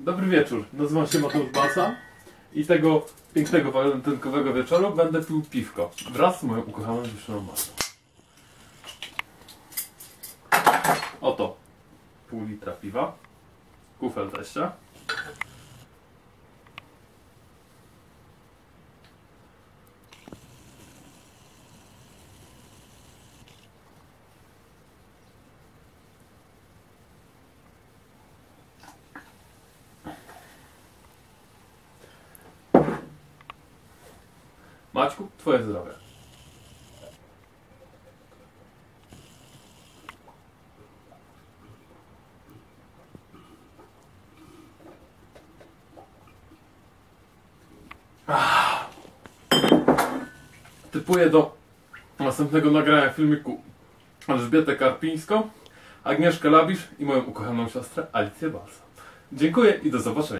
Dobry wieczór, nazywam się Mateusz Basa i tego pięknego walentynkowego wieczoru będę pił piwko wraz z moją ukochaną dziewczyną Masą. Oto pół litra piwa, kufel teścia, Maćku, twoje zdrowie. Ah. Typuję do następnego nagrania filmiku Elżbietę Karpińską, Agnieszkę Labisz i moją ukochaną siostrę Alicję Balsa. Dziękuję i do zobaczenia.